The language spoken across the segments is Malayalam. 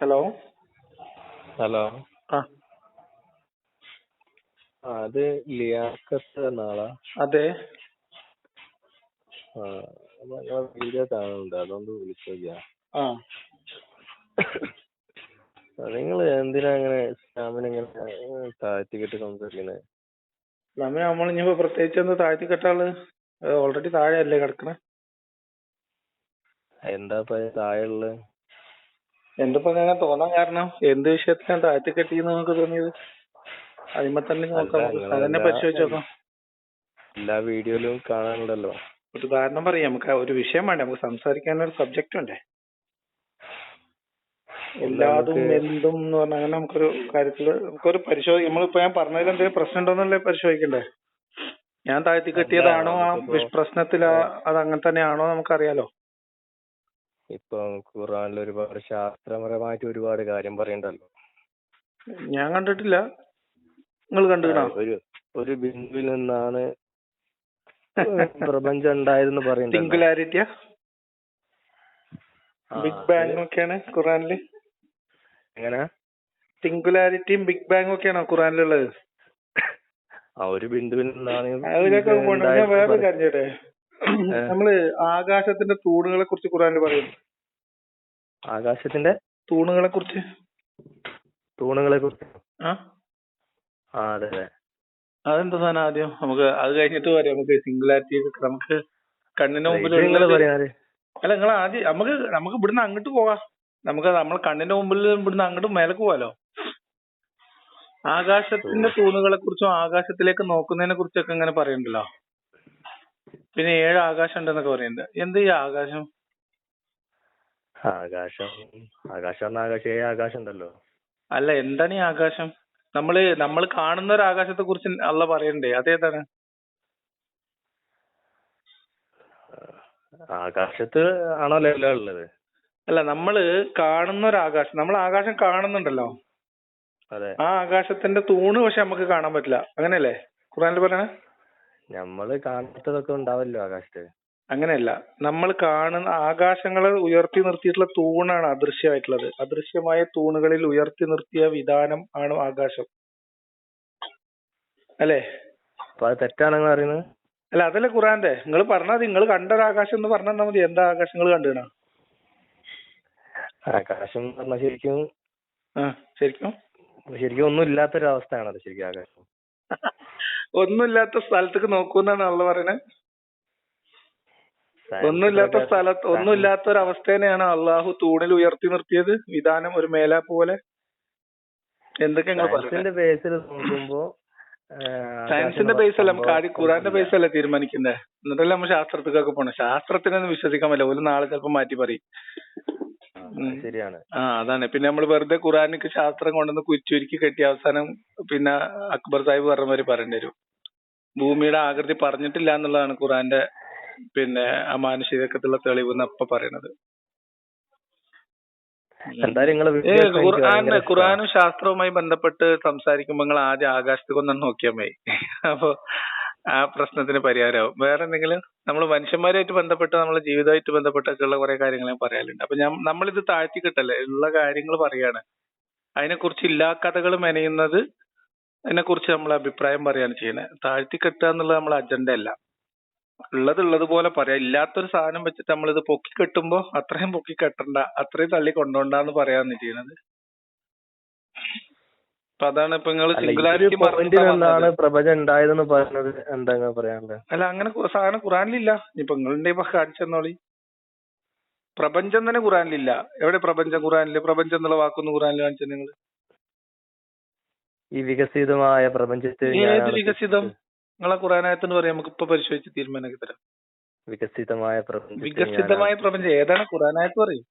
ഹലോ. ഹലോ. ആ. അത് ലിയാഖത്ത് എന്ന ആളാ അതെ. ആ ഞാൻ വീഡിയോ കാണുന്നുണ്ട്. അതുകൊണ്ട് വിളിച്ചു നോക്കിയാ ആ നിങ്ങൾ എന്തിനാ അങ്ങനെ ഇസ്ലാമിനെ ഇങ്ങനെ താഴ്ത്തിക്കെട്ട് സംസാരിക്കുന്നത് സ്റ്റാമിന നമ്മൾ ഇനിയിപ്പോ പ്രത്യേകിച്ച് ഒന്ന് താഴ്ത്തി കെട്ടാൾ ഓൾറെഡി താഴെ അല്ലേ കിടക്കണേ. എന്താ ഇപ്പൊ അതിന് താഴെയുള്ളത് എന്തിപ്പോ അങ്ങനെ തോന്നാൻ കാരണം? എന്ത് വിഷയത്തിലാണ് താഴ്ത്തി കെട്ടിയെന്ന് നമുക്ക് തോന്നിയത്? അതിമ തന്നെ നോക്കാം. അതന്നെ പരിശോധിച്ച് നോക്കാം. എല്ലാ വീഡിയോയിലും കാണാനുണ്ടല്ലോ ഒരു ഉദാഹരണം പറയാം. നമുക്ക് ഒരു വിഷയം വേണ്ടേ? നമുക്ക് സംസാരിക്കാൻ ഒരു സബ്ജക്റ്റ് വേണ്ടേ എല്ലാതും എന്തും എന്ന് പറഞ്ഞാൽ അങ്ങനെ നമുക്കൊരു കാര്യത്തിൽ നമുക്കൊരു പരിശോധി നമ്മളിപ്പോ ഞാൻ പറഞ്ഞതിൽ എന്തെങ്കിലും പ്രശ്നം ഉണ്ടോന്നല്ലേ പരിശോധിക്കണ്ടേ? ഞാൻ താഴ്ത്തി കെട്ടിയതാണോ? ആ പ്രശ്നത്തിലാ പ്രശ്നത്തിൽ അത് അങ്ങനെ തന്നെയാണോ നമുക്കറിയാലോ. ഇപ്പൊ ഖുറാനിൽ ഒരുപാട് ശാസ്ത്രപരമായിട്ട് ഒരുപാട് കാര്യം പറയണ്ടല്ലോ. ഞാൻ കണ്ടിട്ടില്ല. നിങ്ങൾ കണ്ടിട്ടുണ്ടോ ഒരു ഒരു ബിന്ദുവിൽ നിന്നാണ് പ്രപഞ്ചം ഉണ്ടായതെന്ന് പറയുന്നത് സിംഗുലാരിറ്റിയാ? ബിഗ് ബാങ് ഒക്കെയാണ് ഖുറാനിൽ എങ്ങനെ? സിംഗുലാരിറ്റിയും ബിഗ് ബാങ് ഒക്കെയാണോ ഖുറാനിലുള്ളത് ആ ഒരു ബിന്ദുവിൽ നിന്നാണ് വേറെ കാര്യം. നമ്മൾ ആകാശത്തിന്റെ തൂണുകളെ കുറിച്ച് ഖുറാനിൽ പറയുന്നു. ആകാശത്തിന്റെ തൂണുകളെ കുറിച്ച് തൂണുകളെ കുറിച്ച് ആ അതെ അതെ. അതെന്താ സാധനം ആദ്യം? നമുക്ക് അത് കഴിഞ്ഞിട്ട് പറയാം. നമുക്ക് സിംഗുലാരിറ്റി നമുക്ക് കണ്ണിന് മുമ്പിൽ അല്ല നിങ്ങൾ ആദ്യം നമുക്ക് നമുക്ക് ഇവിടുന്ന് അങ്ങോട്ട് പോവാം. നമുക്ക് നമ്മൾ കണ്ണിന്റെ മുമ്പിൽ ഇവിടുന്ന് അങ്ങോട്ട് മേലേക്ക് പോവാലോ? ആകാശത്തിന്റെ തൂണുകളെ കുറിച്ചും ആകാശത്തിലേക്ക് നോക്കുന്നതിനെ കുറിച്ചൊക്കെ ഇങ്ങനെ പറയുന്നുണ്ടല്ലോ പിന്നെ ഏഴ് ആകാശം ഉണ്ടെന്നൊക്കെ പറയുന്നുണ്ട്. എന്ത് ഈ ആകാശം? ആകാശം. ആകാശം പറഞ്ഞ ആകാശം ഏഴ് ആകാശം ഉണ്ടല്ലോ. അല്ല എന്താണ് ഈ ആകാശം? നമ്മൾ നമ്മൾ കാണുന്ന ഒരു ആകാശത്തെ കുറിച്ച് അല്ല പറയണ്ടേ? അതേതാണ്? ആകാശത്ത് ആണല്ലോ എല്ലാം ഉള്ളത്? അല്ല നമ്മൾ കാണുന്ന ഒരു ആകാശം. നമ്മൾ ആകാശം കാണുന്നുണ്ടല്ലോ. അതെ. ആ ആകാശത്തിന്റെ തൂണ് പക്ഷെ നമുക്ക് കാണാൻ പറ്റില്ല. അങ്ങനെയല്ലേ? ഖുറാനിൽ പറയണേ? നമ്മൾ കാണാത്തതൊക്കെ ഉണ്ടാവല്ലോ ആകാശത്ത്. അങ്ങനെയല്ല. നമ്മൾ കാണുന്ന ആകാശങ്ങളെ ഉയർത്തി നിർത്തിയിട്ടുള്ള തൂണാണ് അദൃശ്യമായിട്ടുള്ളത്. അദൃശ്യമായ തൂണുകളിൽ ഉയർത്തി നിർത്തിയ വിധാനം ആണ് ആകാശം. അല്ലേ? അപ്പൊ അത് തെറ്റാണെന്ന് പറയുന്നത്? അല്ല അതല്ലേ ഖുറാന്റെ നിങ്ങൾ പറഞ്ഞാൽ നിങ്ങൾ കണ്ട ഒരു ആകാശം എന്ന് പറഞ്ഞാൽ മതി. എന്താ ആകാശങ്ങൾ കണ്ടുകണ ആകാശം എന്ന് പറഞ്ഞാൽ ശരിക്കും ആ ശരിക്കും? ശരിക്കും ഒന്നും ഇല്ലാത്തൊരവസ്ഥയാണ് അത് ശരിക്കും ആകാശം. ഒന്നുമില്ലാത്ത സ്ഥലത്തേക്ക് നോക്കൂന്നാണ് അവൾ പറയണേ. ഒന്നുമില്ലാത്ത സ്ഥലത്ത് ഒന്നുമില്ലാത്ത ഒരു അവസ്ഥേനെയാണ് അള്ളാഹു തൂണിൽ ഉയർത്തി നിർത്തിയത്. വിധാനം ഒരു മേലാപ്പ് പോലെ. എന്തൊക്കെ ബേസിൽ നോക്കുമ്പോ സയൻസിന്റെ ബേസ് അല്ല നമുക്ക് ആദ്യം ഖുറാന്റെ ബേസ് അല്ലേ തീരുമാനിക്കുന്നത് എന്നിട്ടല്ലേ നമ്മൾ ശാസ്ത്രത്തിക്കൊക്കെ പോണം. ശാസ്ത്രത്തിനൊന്നും വിശ്വസിക്കാൻ പറ്റില്ല. ഒരു നാളെ ചിലപ്പോ മാറ്റി പറയും. ശരിയാണ്. ആ അതാണ്. പിന്നെ നമ്മൾ വെറുതെ ഖുറാനിക്ക് ശാസ്ത്രം കൊണ്ടുവന്ന് കുച്ചുരുക്കി കെട്ടി അവസാനം പിന്നെ അക്ബർ സാഹിബ് പറഞ്ഞ മാതിരി പറയേണ്ടി വരും. ഭൂമിയുടെ ആകൃതി പറഞ്ഞിട്ടില്ല എന്നുള്ളതാണ് ഖുറാന്റെ പിന്നെ അമാനുഷികത്തിലുള്ള തെളിവ് എന്ന് അപ്പൊ പറയണത് ഖുർആാനും. ഖുർആനും ശാസ്ത്രവുമായി ബന്ധപ്പെട്ട് സംസാരിക്കുമ്പോൾ നിങ്ങൾ ആദ്യം ആകാശത്തേക്ക് ഒന്ന് നോക്കിയാൽ മതി. അപ്പൊ ആ പ്രശ്നത്തിന് പരിഹാരമാവും വേറെ എന്തെങ്കിലും? നമ്മൾ മനുഷ്യന്മാരായിട്ട് ബന്ധപ്പെട്ട് നമ്മളെ ജീവിതമായിട്ട് ബന്ധപ്പെട്ടൊക്കെയുള്ള കുറെ കാര്യങ്ങൾ ഞാൻ പറയാനുണ്ട് അപ്പൊ ഞാൻ നമ്മളിത് താഴ്ത്തി കിട്ടല്ലേ ഉള്ള കാര്യങ്ങൾ പറയാണ്. അതിനെക്കുറിച്ച് ഇല്ലാ കഥകൾ മെനയുന്നത് അതിനെക്കുറിച്ച് നമ്മൾ അഭിപ്രായം പറയാണ് ചെയ്യുന്നത് താഴ്ത്തി കെട്ടുക എന്നുള്ളത് നമ്മളെ അജണ്ട അല്ല. ഉള്ളത് ഉള്ളത് പോലെ പറയാം. ഇല്ലാത്തൊരു സാധനം വെച്ചിട്ട് നമ്മൾ ഇത് പൊക്കി കെട്ടുമ്പോ അത്രയും പൊക്കി കെട്ടണ്ട അത്രയും തള്ളി കൊണ്ടോണ്ടാന്ന് പറയാന്ന് അപ്പൊ അതാണ് ഇപ്പൊ നിങ്ങൾ അല്ല, സിംഗുലാരിറ്റി പ്രപഞ്ചം ഉണ്ടായതെന്ന് എന്താ പറയാനുള്ളത്? അല്ല അങ്ങനെ സാധനം ഖുറാനിലില്ല. ഇപ്പൊ നിങ്ങളുടെ ഇപ്പൊ കാണിച്ചെന്നോളി പ്രപഞ്ചം തന്നെ ഖുറാനിലില്ല. എവിടെ പ്രപഞ്ചം ഖുറാനിൽ? പ്രപഞ്ചം എന്നുള്ള വാക്കൊന്നും ഖുറാനിൽ കാണിച്ചത് നിങ്ങൾ ഈ വികസിതമായ പ്രപഞ്ചത്തിൽ ഏത് വികസിതം? നിങ്ങളെ ഖുറാനായത്തിന് പറയാം നമുക്ക് ഇപ്പൊ പരിശോധിച്ച് തീരുമാനമാക്കി തരാം. വികസിതമായ പ്രപഞ്ചം വികസിതമായ പ്രപഞ്ചം. ഏതാണ് ഖുറാനായത്ത് പറയും?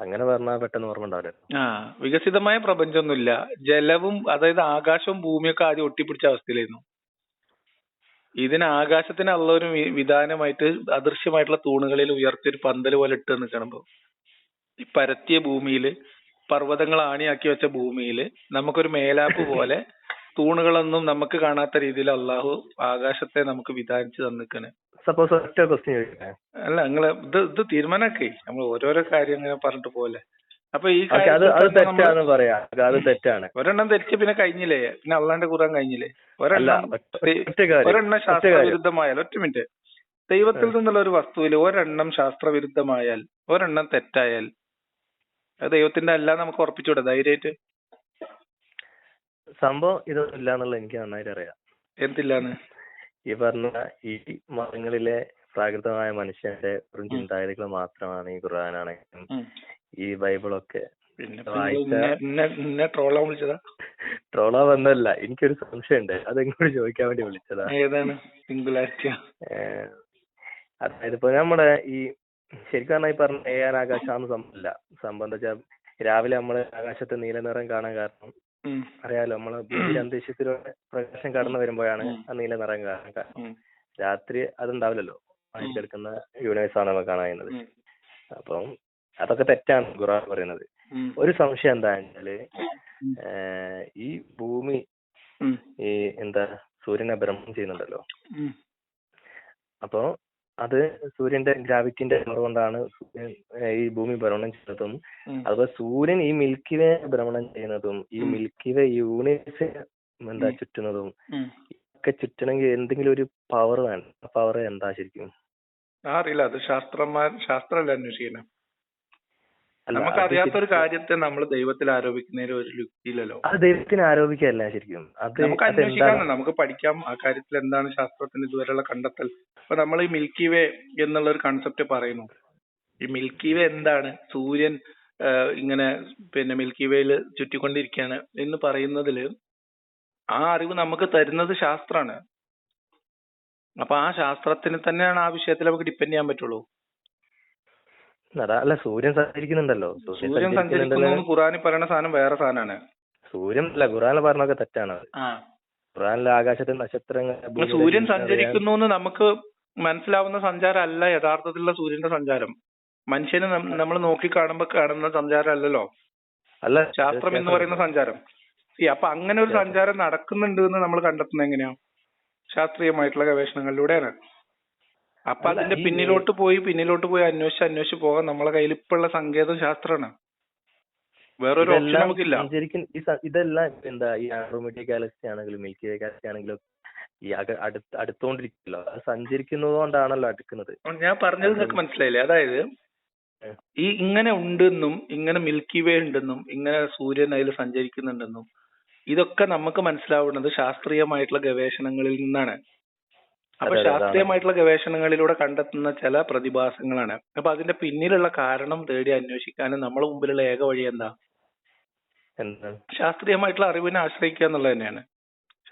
അങ്ങനെ പറഞ്ഞാൽ പെട്ടെന്ന് ഓർമ്മ ഉണ്ടാവില്ല. ആ വികസിതമായ പ്രപഞ്ചമൊന്നുമില്ല. ജലവും അതായത് ആകാശവും ഭൂമിയൊക്കെ ആദ്യം ഒട്ടിപ്പിടിച്ച അവസ്ഥയിലായിരുന്നു. ഇതിന് ആകാശത്തിന് ഉള്ള ഒരു വി- വിധാനമായിട്ട് അദൃശ്യമായിട്ടുള്ള തൂണുകളിൽ ഉയർത്തി ഒരു പന്തൽ പോലെ ഇട്ട് നിൽക്കണമ്പോ ഈ പരത്തിയ ഭൂമിയിൽ പർവതങ്ങൾ ആണിയാക്കി വെച്ച ഭൂമിയിൽ നമുക്കൊരു മേലാപ്പ് പോലെ തൂണുകളൊന്നും നമുക്ക് കാണാത്ത രീതിയിൽ അള്ളാഹു ആകാശത്തെ നമുക്ക് വിധാനിച്ച് തന്നിക്കണ്. സപ്പോസ് ഒറ്റ ക്വസ്റ്റ്യൻ അല്ല നിങ്ങൾ ഇത് ഇത് തീരുമാനമാക്കി. നമ്മൾ ഓരോരോ കാര്യം ഇങ്ങനെ പറഞ്ഞിട്ട് പോലെ അപ്പൊ ഈ തെറ്റാണ് പറയാം. അത് തെറ്റാണ്. ഒരെണ്ണം തെറ്റ് പിന്നെ കഴിഞ്ഞില്ലേ? പിന്നെ അള്ളാന്റെ ഖുർആൻ കഴിഞ്ഞില്ലേ? ഒരെണ്ണം ഒരെണ്ണം ശാസ്ത്രവിരുദ്ധമായാൽ ഒറ്റ മിനിറ്റ്. ദൈവത്തിൽ നിന്നുള്ള ഒരു വസ്തുവിൽ ഒരെണ്ണം ശാസ്ത്രവിരുദ്ധമായാൽ ഒരെണ്ണം തെറ്റായാൽ അത് ദൈവത്തിന്റെ അല്ല നമുക്ക് ഉറപ്പിച്ചൂടെ ധൈര്യമായിട്ട്. സംഭവം ഇതൊന്നും ഇല്ലാന്നുള്ള എനിക്ക് നന്നായിട്ട് അറിയാം. എന്തില്ലാന്ന്? ഈ പറഞ്ഞ ഈ മതങ്ങളിലെ പ്രാകൃതമായ മനുഷ്യന്റെ വെറും ചിന്താഗതികൾ മാത്രമാണ് ഈ ഖുർആനാണെങ്കിലും. ഈ ബൈബിളൊക്കെ ട്രോളാ വന്നല്ല എനിക്കൊരു സംശയമുണ്ട്. ഉണ്ട് ഇങ്ങോട്ട് ചോദിക്കാൻ വേണ്ടി വിളിച്ചതാ? ഏതാണ്? സിംഗുലാരിറ്റി അതായത് ഇപ്പൊ നമ്മുടെ ഈ ശരിക്കും പറഞ്ഞാൽ ഈ പറഞ്ഞ എ ആർ ആകാശാന്ന് സംഭവമില്ല സംഭവം എന്താ വെച്ചാൽ രാവിലെ നമ്മൾ ആകാശത്തെ നീല നിറം കാണാൻ കാരണം അറിയാലോ നമ്മൾ ഭൂമിയുടെ അന്തരീക്ഷത്തിലൂടെ പ്രകാശം കടന്നു വരുമ്പോഴാണ് ആ നീല നിറം കാണാൻ കാരണം രാത്രി അതുണ്ടാവില്ലല്ലോ കിടക്കുന്ന യൂണിവേഴ്സ് ആണ് നമ്മൾ കാണാൻ കഴിയുന്നത് അപ്പം അതൊക്കെ തെറ്റാണ് ഖുറാൻ പറയുന്നത്. ഒരു സംശയം എന്താ വെച്ചാൽ ഈ ഭൂമി ഈ എന്താ സൂര്യനെ ഭ്രമണം ചെയ്യുന്നുണ്ടല്ലോ സൂര്യന്റെ ഗ്രാവിറ്റിന്റെ കൊണ്ടാണ് സൂര്യൻ ഈ ഭൂമി ഭ്രമണം ചെയ്യുന്നതും. അപ്പൊ സൂര്യൻ ഈ മിൽക്കി വേ ഭ്രമണം ചെയ്യുന്നതും ഈ മിൽക്കി വേ യൂണിവേഴ്സ് എന്താ ചുറ്റുന്നതും ഒക്കെ ചുറ്റണമെങ്കിൽ എന്തെങ്കിലും ഒരു പവർ വേണം. ആ പവർ എന്താ ശരിക്കും? അറിയില്ല. അത് ശാസ്ത്രന്മാർ ശാസ്ത്രമല്ല നമുക്ക് അറിയാത്ത ഒരു കാര്യത്തെ നമ്മൾ ദൈവത്തിൽ ആരോപിക്കുന്നതിൽ ഒരു യുക്തിയില്ലല്ലോ അത് ദൈവത്തിന് ആരോപിക്കല്ല ശരിക്കും. അത് നമുക്ക് അന്വേഷിക്കാം നമുക്ക് പഠിക്കാം. ആ കാര്യത്തിൽ എന്താണ് ശാസ്ത്രത്തിന് ഇതുവരെയുള്ള കണ്ടെത്തൽ? ഇപ്പൊ നമ്മൾ ഈ മിൽക്കി വേ എന്നുള്ള ഒരു കൺസെപ്റ്റ് പറയുന്നു. ഈ മിൽക്കി വേ എന്താണ്? സൂര്യൻ ഇങ്ങനെ പിന്നെ മിൽക്കി വേയിൽ ചുറ്റിക്കൊണ്ടിരിക്കുകയാണ് എന്ന് പറയുന്നതിൽ ആ അറിവ് നമുക്ക് തരുന്നത് ശാസ്ത്രമാണ് അപ്പൊ ആ ശാസ്ത്രത്തിന് തന്നെയാണ് ആ വിഷയത്തിൽ നമുക്ക് ഡിപ്പെൻഡ് ചെയ്യാൻ പറ്റുള്ളൂ. അല്ല സൂര്യൻ സഞ്ചരിക്കുന്നുണ്ടല്ലോ. സൂര്യൻ സഞ്ചരിക്കുന്നു ഖുറാനിൽ പറയുന്ന സാധനം വേറെ സാധനമാണ് സൂര്യൻ അല്ല ഖുറാനിൽ പറഞ്ഞൊക്കെ തെറ്റാണ്. ഖുറാനിലെ ആകാശത്തെ നക്ഷത്രങ്ങൾ സൂര്യൻ സഞ്ചരിക്കുന്നു എന്ന് നമുക്ക് മനസ്സിലാവുന്ന സഞ്ചാരം അല്ല യഥാർത്ഥത്തിലുള്ള സൂര്യന്റെ സഞ്ചാരം. മനുഷ്യനെ നമ്മൾ നോക്കി കാണുമ്പോ കാണുന്ന സഞ്ചാരം അല്ലല്ലോ അല്ല ശാസ്ത്രം എന്ന് പറയുന്ന സഞ്ചാരം. ഈ അപ്പൊ അങ്ങനെ ഒരു സഞ്ചാരം നടക്കുന്നുണ്ട് എന്ന് നമ്മൾ കണ്ടെത്തുന്നത് എങ്ങനെയാ? ശാസ്ത്രീയമായിട്ടുള്ള ഗവേഷണങ്ങളിലൂടെയാണ്. അപ്പൊ അതിന്റെ പിന്നിലോട്ട് പോയി പിന്നിലോട്ട് പോയി അന്വേഷിച്ച് അന്വേഷിച്ച് പോകാൻ നമ്മളെ കയ്യിൽ ഉള്ള സങ്കേതം ശാസ്ത്രമാണ്. വേറൊരു ഓപ്ഷൻ നമുക്കില്ല. ശരിക്കും ഇതെല്ലാം എന്താ ഈ ആൻഡ്രോമീഡിയ ഗാലക്സി ആണെങ്കിലും മിൽക്കി വേ ഗാലക്സി ആണെങ്കിലും ഈ അക- അടുത്ത് അടുത്തോണ്ടിരിക്കുമല്ലോ അത് സഞ്ചരിക്കുന്നത് കൊണ്ടാണല്ലോ അടുക്കുന്നത്. ഞാൻ പറഞ്ഞത് നിങ്ങൾക്ക് മനസ്സിലായില്ലേ? അതായത് ഈ ഇങ്ങനെ ഉണ്ടെന്നും ഇങ്ങനെ മിൽക്കി വേ ഉണ്ടെന്നും ഇങ്ങനെ സൂര്യൻ അതിൽ സഞ്ചരിക്കുന്നുണ്ടെന്നും ഇതൊക്കെ നമുക്ക് മനസ്സിലാവുന്നത് ശാസ്ത്രീയമായിട്ടുള്ള ഗവേഷണങ്ങളിൽ നിന്നാണ്. അപ്പൊ. ശാസ്ത്രീയമായിട്ടുള്ള ഗവേഷണങ്ങളിലൂടെ കണ്ടെത്തുന്ന ചില പ്രതിഭാസങ്ങളാണ്. അപ്പൊ അതിന്റെ പിന്നിലുള്ള കാരണം തേടി അന്വേഷിക്കാൻ നമ്മളെ മുമ്പിലുള്ള ഏക വഴി എന്താ? ശാസ്ത്രീയമായിട്ടുള്ള അറിവിനെ ആശ്രയിക്കുക എന്നുള്ളത് തന്നെയാണ്.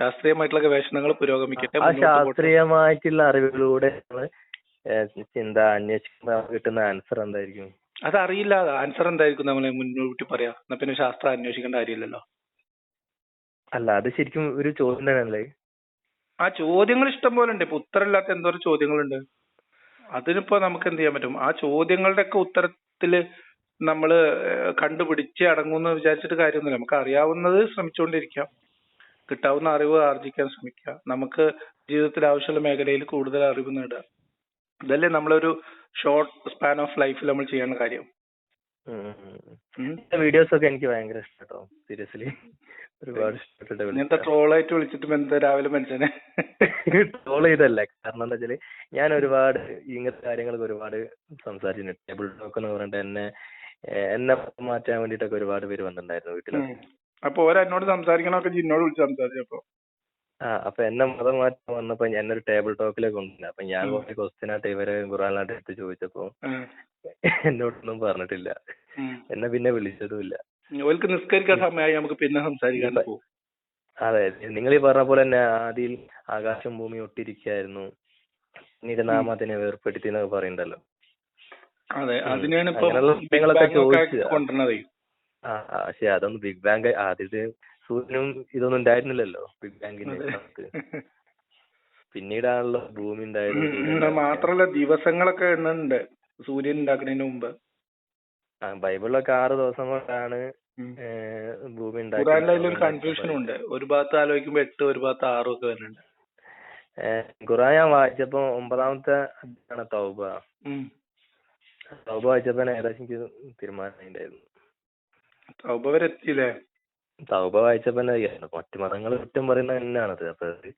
ശാസ്ത്രീയമായിട്ടുള്ള ഗവേഷണങ്ങൾ പുരോഗമിക്കട്ടെ. ശാസ്ത്രീയമായിട്ടുള്ള അറിവിലൂടെ ചിന്ത അന്വേഷിക്കുമ്പോൾ കിട്ടുന്ന ആൻസർ എന്തായിരിക്കും? അത് അറിയില്ല. ആൻസർ എന്തായിരിക്കും നമ്മൾ മുന്നോട്ട് പറയാ? എന്നാ പിന്നെ ശാസ്ത്രം അന്വേഷിക്കേണ്ട കാര്യമില്ലല്ലോ. അല്ല അത് ശരിക്കും ഒരു ചോദ്യം തന്നെയല്ലേ ആ ചോദ്യങ്ങൾ ഇഷ്ടം പോലെ ഉണ്ട്. ഇപ്പൊ ഉത്തരമില്ലാത്ത എന്തോരം ചോദ്യങ്ങളുണ്ട്. അതിനിപ്പോ നമുക്ക് എന്ത് ചെയ്യാൻ പറ്റും? ആ ചോദ്യങ്ങളുടെ ഒക്കെ ഉത്തരത്തിൽ നമ്മൾ കണ്ടുപിടിച്ച് അടങ്ങുമെന്ന് വിചാരിച്ചിട്ട് കാര്യമൊന്നുമില്ല. നമുക്ക് അറിയാവുന്നത് ശ്രമിച്ചുകൊണ്ടിരിക്കാം. കിട്ടാവുന്ന അറിവ് ആർജിക്കാൻ ശ്രമിക്കുക നമുക്ക് ജീവിതത്തിൽ ആവശ്യമുള്ള മേഖലയിൽ കൂടുതൽ അറിവ് നേടുക. ഇതല്ലേ നമ്മളൊരു ഷോർട്ട് സ്പാൻ ഓഫ് ലൈഫിൽ നമ്മൾ ചെയ്യേണ്ട കാര്യം. വീഡിയോസ് ഒക്കെ എനിക്ക് ഭയങ്കര ഇഷ്ടട്ടോ സീരിയസ്ലി. ഒരുപാട് ഇഷ്ടപ്പെട്ട ഇങ്ങനത്തെ ട്രോളായിട്ട് വിളിച്ചിട്ട് എന്താ രാവിലെ മനുഷ്യനെ? ട്രോൾ ചെയ്തല്ല കാരണം എന്താ വെച്ചാൽ ഞാൻ ഒരുപാട് ഇങ്ങനത്തെ കാര്യങ്ങളൊക്കെ ഒരുപാട് സംസാരിച്ചിട്ടുണ്ട്. ടേബിൾ ടോക്ക് എന്ന് പറഞ്ഞിട്ട് എന്നെ എന്നെ മാറ്റാൻ വേണ്ടിട്ടൊക്കെ ഒരുപാട് പേര് വന്നിട്ടുണ്ടായിരുന്നു വീട്ടിൽ ഉം. അപ്പൊ ഓരെന്നോട് സംസാരിക്കണമൊക്കെ ജിന്നോട് വിളിച്ച് സംസാരിച്ചപ്പോ ആ അപ്പൊ എന്നെ മതം മാറ്റം വന്നപ്പോ എന്നെ ഒരു ടേബിൾ ടോക്കിലേക്ക് കൊണ്ടുവന്നു അപ്പൊ ഞാൻ കുറച്ച് കുറെ ക്വസ്റ്റ്യൻ ആയിട്ട് ഇവരെ ഖുറാനായിട്ട് എടുത്ത് ചോദിച്ചപ്പോ ഉം. എന്നോടൊന്നും പറഞ്ഞിട്ടില്ല. എന്നെ പിന്നെ വിളിച്ചതുമില്ല. ഓൽക്ക് നിസ്കരിക്കാൻ സമയമായി നമുക്ക് പിന്നെ സംസാരിക്കാൻ അതെ നിങ്ങൾ ഈ പറഞ്ഞ പോലെ തന്നെ ആദ്യ ആകാശം ഭൂമി ഒട്ടിരിക്കായിരുന്നു പിന്നീട് നാം അതിനെ വേർപ്പെടുത്തി എന്നൊക്കെ പറയണ്ടല്ലോ. അതെ. അതിനെയാണ് ഇപ്പൊ ചോദിച്ചതാ. ആ ആ, പക്ഷെ അതൊന്നും ബിഗ് ബാങ്ക് ആദ്യത്തെ സൂര്യനും ഇതൊന്നും ഉണ്ടായിരുന്നില്ലല്ലോ ബിഗ് ബാങ്കിന്റെ പിന്നീടാണല്ലോ ഭൂമി ഉണ്ടായത്. മാത്രല്ല ദിവസങ്ങളൊക്കെ എണ്ണുന്നുണ്ട് സൂര്യൻ ഉണ്ടാക്കുന്നതിന് മുമ്പ്. ആ ബൈബിളിലൊക്കെ ആറ് ദിവസം കൊണ്ടാണ് ഭൂമി ഖുറാനിൽ കൺഫ്യൂഷൻ ഉണ്ട്. ഒരു ഭാഗത്ത് ആലോചിക്കുമ്പോ എട്ട് ഒരു ഭാഗത്ത് ആറും ഒക്കെ വരുന്നുണ്ട്. ഖുറാൻ ഞാൻ വായിച്ചപ്പോ ഒമ്പതാമത്തെ അധ്യായമാണ് തൗബ. തൗബ വായിച്ചപ്പോ ഏകദേശം എനിക്ക് തീരുമാനം ഉണ്ടായിരുന്നു. തൗബ വരെ എത്തിയില്ലേ? തൗബ വായിച്ചപ്പോ തന്നെ അറിയാം മറ്റു മതങ്ങൾ കുറ്റം പറയുന്നത് തന്നെയാണത്. അപ്പൊ അത്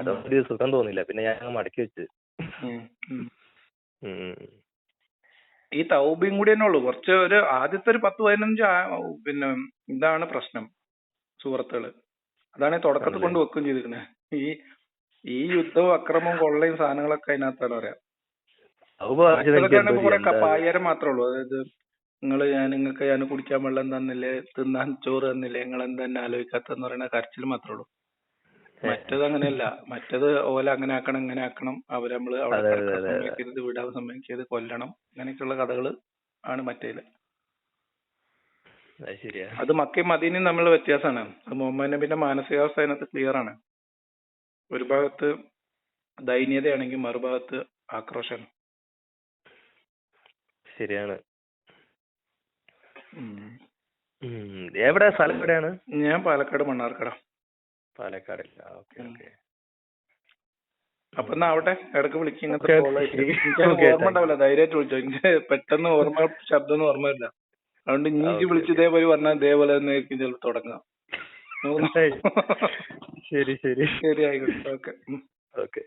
അതൊരു സുഖം തോന്നില്ല പിന്നെ ഞാൻ അങ്ങ് മടക്കി വെച്ച്. ഈ തൗബയും കൂടി തന്നെ ഉള്ളു. കുറച്ച് ഒരു ആദ്യത്തെ ഒരു പത്ത് പതിനഞ്ച് പിന്നെ ഇതാണ് പ്രശ്നം സുഹൃത്തുക്കൾ. അതാണ് ഈ തുടക്കത്തിൽ? കൊണ്ട് വെക്കുകയും ചെയ്തിരിക്കുന്നത്. ഈ ഈ യുദ്ധവും അക്രമവും കൊള്ളയും സാധനങ്ങളൊക്കെ അതിനകത്താണ് പറയാം. പായരം മാത്രമേ ഉള്ളൂ. അതായത് നിങ്ങൾ ഞാൻ നിങ്ങൾക്ക് ഞാൻ കുടിക്കാൻ വെള്ളം തന്നില്ലേ? തിന്നാൻ ചോറ് തന്നില്ലേ? നിങ്ങൾ എന്താ എന്നെ ആലോചിക്കാത്തെന്ന് പറയുന്ന കരച്ചിൽ മാത്രമേ ഉള്ളൂ. മറ്റത് അങ്ങനെയല്ല. മറ്റത് ഓല അങ്ങനെ ആക്കണം ഇങ്ങനെ ആക്കണം. അവർ നമ്മൾ അവിടെ കിടക്കാൻ. സമ്മതിക്കരുത് വിടാൻ സമ്മതിക്കരുത് കൊല്ലണം. അങ്ങനെയൊക്കെയുള്ള കഥകൾ ആണ് മറ്റേൽ അത് മക്കയും മദീനയും തമ്മിലുള്ള വ്യത്യാസമാണ്. അത് മുഹമ്മദ് നബിന്റെ മാനസികാവസ്ഥ അതിനകത്ത് ക്ലിയർ ആണ്. ഒരു ഭാഗത്ത് ദൈന്യതയാണെങ്കിൽ മറുഭാഗത്ത് ആക്രോശം ശരിയാണ്. എവിടെ? സ്ഥലം എവിടെയാണ്? ഞാൻ പാലക്കാട് മണ്ണാർക്കട. പാലക്കാടില്ല ഓക്കെ ഓക്കെ. അപ്പൊ എന്നാ ആവട്ടെ. ഇടയ്ക്ക് വിളിക്കും. ഇങ്ങനത്തെ ഓർമ്മ ഉണ്ടാവില്ല. ധൈര്യമായിട്ട് വിളിച്ചോ. പെട്ടെന്ന് ഓർമ്മ ശബ്ദം ഒന്നും ഇല്ല അതുകൊണ്ട് ഇഞ്ചി വിളിച്ചു. ഇതേപോലെ പറഞ്ഞാൽ ഇതേപോലെ തന്നെ ആയിരിക്കും ചിലപ്പോൾ തുടങ്ങാം. ശരി. ശരി ശരി. ആയിക്കോട്ടെ. ഓക്കെ. ഓക്കെ.